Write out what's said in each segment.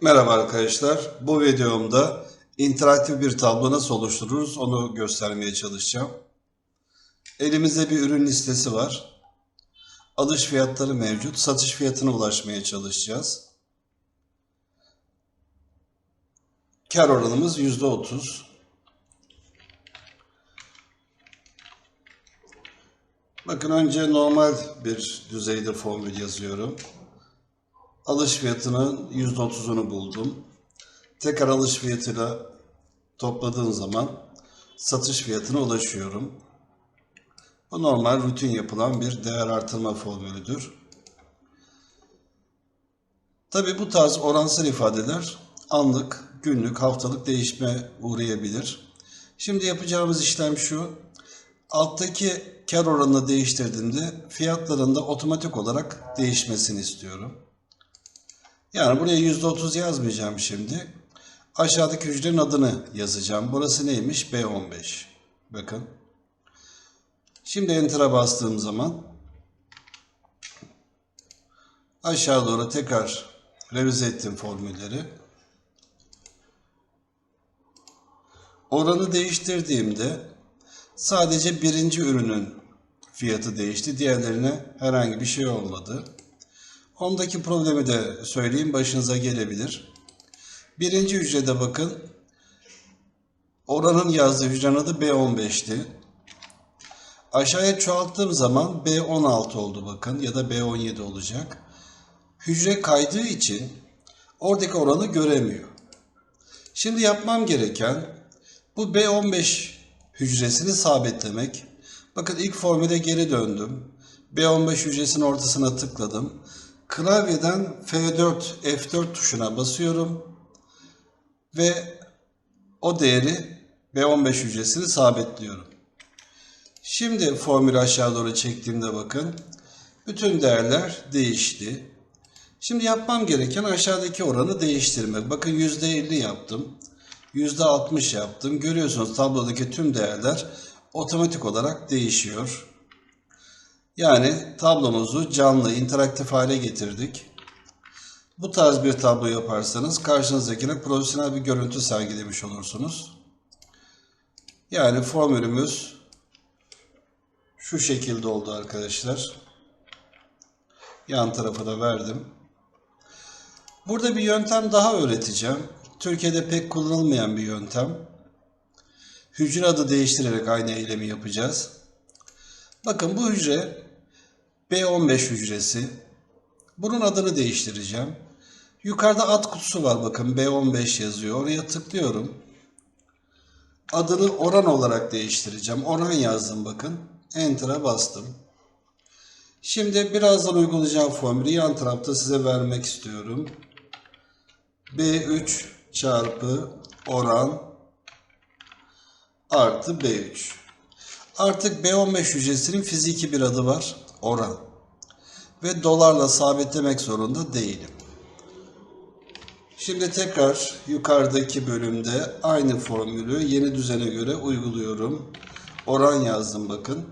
Merhaba arkadaşlar. Bu videomda interaktif bir tablo nasıl oluştururuz onu göstermeye çalışacağım. Elimizde bir ürün listesi var. Alış fiyatları mevcut. Satış fiyatına ulaşmaya çalışacağız. Kar oranımız %30. Bakın önce normal bir düzeyde formül yazıyorum. Alış fiyatının %30'unu buldum. Tekrar alış fiyatıyla topladığım zaman satış fiyatına ulaşıyorum. Bu normal rutin yapılan bir değer artırma formülüdür. Tabi bu tarz oransal ifadeler anlık, günlük, haftalık değişme uğrayabilir. Şimdi yapacağımız işlem şu. Alttaki kar oranını değiştirdiğimde fiyatların da otomatik olarak değişmesini istiyorum. Yani buraya %30 yazmayacağım şimdi. Aşağıdaki hücrenin adını yazacağım. Burası neymiş? B15. Bakın. Şimdi Enter'a bastığım zaman aşağı doğru tekrar revize ettim formülleri. Oranı değiştirdiğimde sadece birinci ürünün fiyatı değişti. Diğerlerine herhangi bir şey olmadı. Ondaki problemi de söyleyeyim başınıza gelebilir. Birinci hücrede bakın. Oranın yazdığı hücrenin adı B15'ti. Aşağıya çoğalttığım zaman B16 oldu bakın ya da B17 olacak. Hücre kaydığı için oradaki oranı göremiyor. Şimdi yapmam gereken bu B15 hücresini sabitlemek. Bakın ilk formüle geri döndüm. B15 hücresinin ortasına tıkladım. Klavyeden F4, F4 tuşuna basıyorum ve o değeri B15 hücresini sabitliyorum. Şimdi formülü aşağı doğru çektiğimde bakın bütün değerler değişti. Şimdi yapmam gereken aşağıdaki oranı değiştirmek. Bakın %50 yaptım. %60 yaptım. Görüyorsunuz tablodaki tüm değerler otomatik olarak değişiyor. Yani tablomuzu canlı, interaktif hale getirdik. Bu tarz bir tablo yaparsanız karşınızdakine profesyonel bir görüntü sergilemiş olursunuz. Yani formülümüz şu şekilde oldu arkadaşlar. Yan tarafa da verdim. Burada bir yöntem daha öğreteceğim. Türkiye'de pek kullanılmayan bir yöntem. Hücre adı değiştirerek aynı eylemi yapacağız. Bakın bu hücre B15 hücresi. Bunun adını değiştireceğim. Yukarıda ad kutusu var bakın B15 yazıyor. Oraya tıklıyorum. Adını oran olarak değiştireceğim. Oran yazdım bakın. Enter'a bastım. Şimdi birazdan uygulayacağım formülü yan tarafta size vermek istiyorum. B3 çarpı oran artı B3. Artık B15 hücresinin fiziki bir adı var. Oran. Ve dolarla sabitlemek zorunda değilim. Şimdi tekrar yukarıdaki bölümde aynı formülü yeni düzene göre uyguluyorum. Oran yazdım bakın.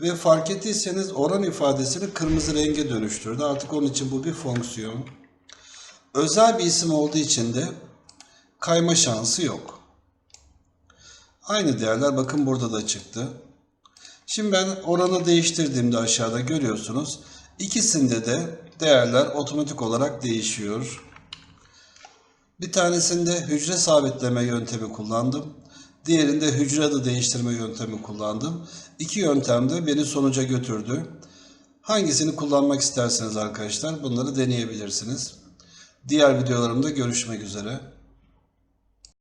Ve fark ettiyseniz oran ifadesini kırmızı renge dönüştürdü. Artık onun için bu bir fonksiyon. Özel bir isim olduğu için de kayma şansı yok. Aynı değerler bakın burada da çıktı. Şimdi ben oranı değiştirdiğimde aşağıda görüyorsunuz. İkisinde de değerler otomatik olarak değişiyor. Bir tanesinde hücre sabitleme yöntemi kullandım. Diğerinde hücre adı değiştirme yöntemi kullandım. İki yöntem de beni sonuca götürdü. Hangisini kullanmak isterseniz arkadaşlar bunları deneyebilirsiniz. Diğer videolarımda görüşmek üzere.